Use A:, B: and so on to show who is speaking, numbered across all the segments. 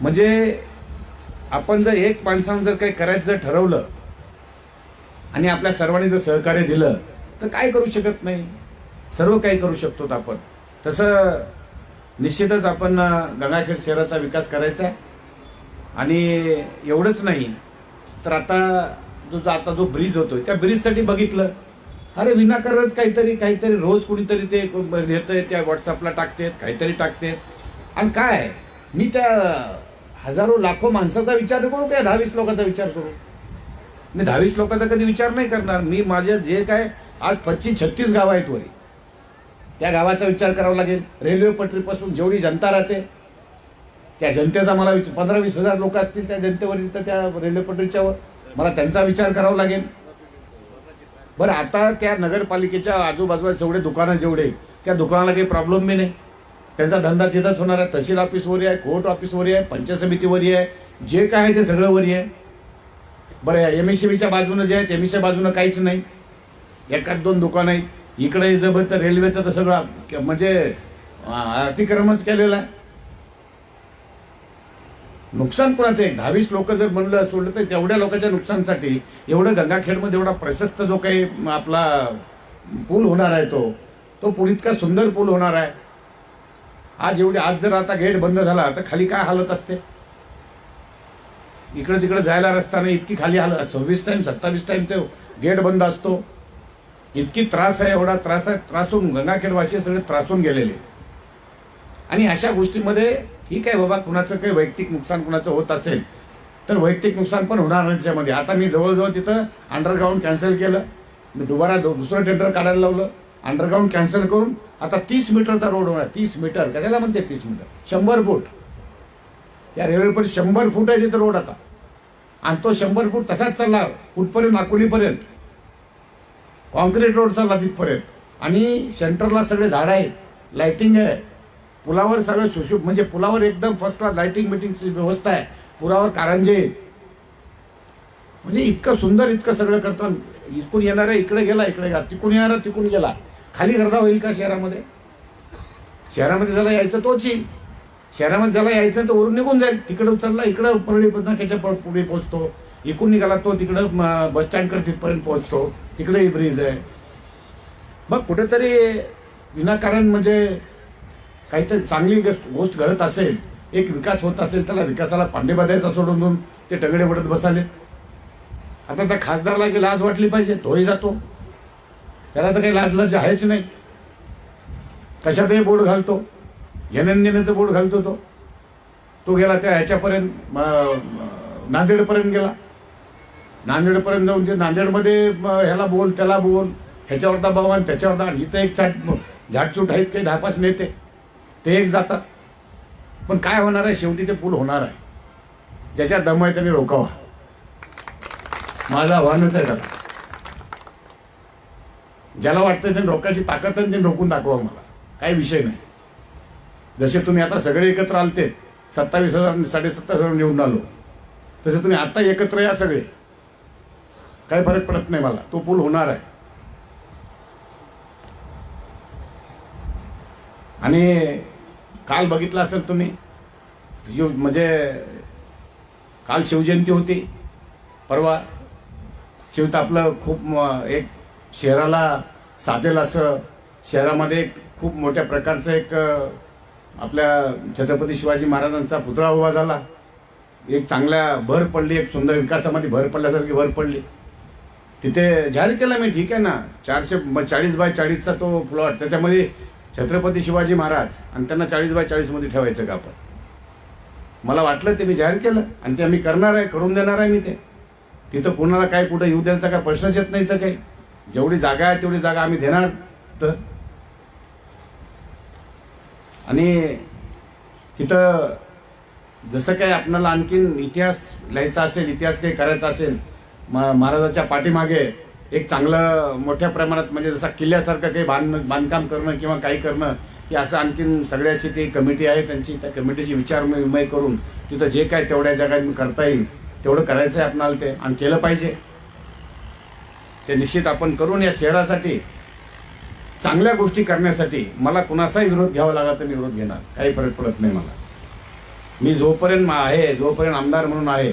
A: म्हणजे आपण जर एक माणसानं जर काही करायचं जर ठरवलं आणि आपल्या सर्वांनी जर सहकार्य दिलं तर काय करू शकत नाही? सर्व काही करू शकतो आपण. तसं निश्चितच आपण गंगाखेड शहराचा विकास करायचा आहे. आणि एवढंच नाही तर आता जो जो आता जो ब्रिज होतोय त्या ब्रिजसाठी बघितलं. अरे विनाकारणच काहीतरी काहीतरी रोज कुणीतरी ते घेतंय त्या व्हॉट्सअपला टाकतेत काहीतरी टाकतेत. आणि काय? मी त्या हजारो लाखो माणसाचा विचार करू काय दहावीस लोकांचा विचार करू? मी दहावीस लोकांचा कधी विचार नाही करणार. मी माझ्या जे काय आज पच्चीस छत्तीस गाव आहेत वरी. त्या गावाचा विचार करावा लागेल. रेल्वे पटरीपासून जेवढी जनता राहते त्या जनतेचा मला पंधरा वीस हजार लोक असतील त्या जनतेवरील तर त्या रेल्वे पटरीच्यावर मला त्यांचा विचार करावा लागेल. बरं आता त्या नगरपालिकेच्या आजूबाजूला जेवढे दुकानं जेवढे त्या दुकानाला काही प्रॉब्लेम बी नाही. त्यांचा धंदा तिथंच होणार आहे. तहसील ऑफिसवरही आहे कोर्ट ऑफिसवरही आहे पंचायत समितीवरही आहे. जे काय आहे ते सगळं वरी आहे. बरं एम एस च्या बाजूनं जे आहे एम एस बाजूनं काहीच नाही. एकाच दोन दुकान आहेत. इकडे जर तर रेल्वेचं तर सगळं म्हणजे अतिक्रमणच केलेलं आहे. नुकसान कोणाचं आहे? दहावीस लोक जर म्हणलं सोडलं तर तेवढ्या लोकांच्या नुकसानसाठी एवढं गंगाखेडमध्ये एवढा प्रशस्त जो काही आपला पूल होणार आहे तो तो पूल इतका सुंदर पूल होणार आहे. आज एवढे आज जर आता गेट बंद झाला तर खाली काय हालत असते? इकडे तिकडे जायला रस्ता नाही इतकी खाली हालत सव्वीस टाइम सत्तावीस टाईम ते गेट बंद असतो. इतकी त्रास आहे एवढा त्रास आहे त्रासून गंगाखेडवासी सगळे त्रासून गेलेले. आणि अशा गोष्टीमध्ये ठीक आहे बाबा कुणाचं काही वैयक्तिक नुकसान कुणाचं होत असेल तर वैयक्तिक नुकसान पण होणार नाही त्याच्यामध्ये. आता मी जवळजवळ तिथं अंडरग्राऊंड कॅन्सल केलं. मी दुबारा दुसरं टेंडर काढायला लावलं. अंडरग्राऊंड कॅन्सल करून आता तीस मीटरचा रोड होणार तीस मीटर कशाला म्हणते तीस मीटर शंभर फूट. या रेल्वेपर्यंत शंभर फूट आहे तिथं रोड आता. आणि तो शंभर फूट तसाच चालला कुठपर्यंत? नाकोलीपर्यंत कॉन्क्रीट रोड चालला तिथपर्यंत. आणि सेंटरला सगळे झाड आहेत. लाईटिंग आहे. पुलावर सगळं सुशोभ म्हणजे पुलावर एकदम फर्स्ट क्लास लाईटिंग मिटिंगची व्यवस्था आहे. पुलावर कारंजे म्हणजे इतकं सुंदर इतकं सगळं करतो. इकडून येणारा इकडे गेला इकडे गेला. तिकडून येणारा तिकडून गेला. खाली गर्दा होईल का शहरामध्ये? शहरामध्ये ज्याला यायचं तोच येईल. शहरामध्ये ज्याला यायचं तर वरून निघून जाईल. तिकडे उचलला इकडं परळी त्याच्या पुढे पोहोचतो. इकडून निघाला तो तिकडं बस स्टँडकडे तिथपर्यंत पोहोचतो. तिकडेही ब्रिज आहे. मग कुठेतरी विनाकारण म्हणजे काहीतरी चांगली गोष्ट गोष्ट घडत असेल एक विकास होत असेल त्याला विकासाला पांडे बाधायचा सोडून देऊन ते टगडे पडत बसाले. आता त्या खासदारला की लाज वाटली पाहिजे तोही जातो. त्याला तर काही लाज लाज आहेच नाही. कशातही बोट घालतो. जननदिनाचं बोट घालतो तो. तो गेला त्या ह्याच्यापर्यंत नांदेडपर्यंत गेला. नांदेडपर्यंत जाऊन ते नांदेडमध्ये ह्याला बोल त्याला बोल ह्याच्यावरता बाबा आणि आणि इथं एक चाट झाटचूट आहेत काही धापास नेते ते. एक जातात. पण काय होणार आहे? शेवटी ते पूल होणार आहे. ज्याच्या दम आहे त्याने रोकावा. माझं आव्हानच आहे त्याला. ज्याला वाटतं त्यांनी रोकायची ताकद त्यांनी रोखून दाखवा मला. काही विषय नाही. जसे तुम्ही आता सगळे एकत्र आलते सत्तावीस हजार साडेसत्तावीस हजार निवडून आलो. तसे तुम्ही आता एकत्र या सगळे. काही फरक पडत नाही मला. तो पूल होणार आहे. आणि काल बघितलं असेल तुम्ही शिव म्हणजे काल शिवजयंती होती. परवा शिवता आपलं खूप एक शहराला साजेल असं शहरामध्ये एक खूप मोठ्या प्रकारचं एक आपल्या छत्रपती शिवाजी महाराजांचा पुतळा उभा झाला. एक चांगल्या भर पडली एक सुंदर विकासामध्ये भर पडल्यासारखी भर पडली. तिथे जाहीर केला मी ठीक आहे ना. चारशे म- चाळीस बाय चाळीसचा तो प्लॉट त्याच्यामध्ये छत्रपती शिवाजी महाराज आणि त्यांना चाळीस बाय चाळीसमध्ये ठेवायचं का आपण? मला वाटलं ते मी जाहीर केलं आणि ते आम्ही करणार आहे करून देणार आहे मी ते. तिथं कोणाला काय कुठं येऊ द्यायचा काय प्रश्नच येत नाही तर काही. जेवढी जागा आहे तेवढी जागा आम्ही देणार. तर? आणि तिथं जसं काही आपल्याला आणखीन इतिहास लिहायचा असेल इतिहास काही करायचा असेल म- महाराजाच्या पाठीमागे एक चांगलं मोठ्या प्रमाणात म्हणजे जसं किल्ल्यासारखं काही बांध बांधकाम करणं किंवा काही करणं की असं आणखीन सगळ्याशी ती कमिटी आहे त्यांची त्या कमिटीची विचार विमय करून तिथं जे काय तेवढ्या जगात करता येईल तेवढं करायचं आहे आपणाला ते आणि केलं पाहिजे. ते निश्चित आपण करून या शहरासाठी चांगल्या गोष्टी करण्यासाठी मला कुणाचाही विरोध घ्यावा लागला तर मी विरोध घेणार. काही फरक पडत नाही मला. मी जोपर्यंत आहे जोपर्यंत आमदार म्हणून आहे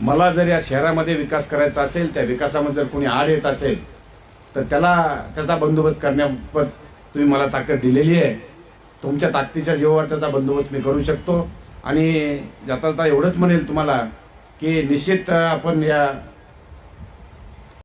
A: मला जर या शहरामध्ये विकास करायचा असेल त्या विकासामध्ये जर कोणी आड येत असेल तर त्याला त्याचा बंदोबस्त करण्यापत तुम्ही मला ताकद दिलेली आहे. तुमच्या ताकदीच्या जीवावर त्याचा बंदोबस्त मी करू शकतो. आणि जाता जाता एवढंच म्हणेल तुम्हाला की निश्चित आपण या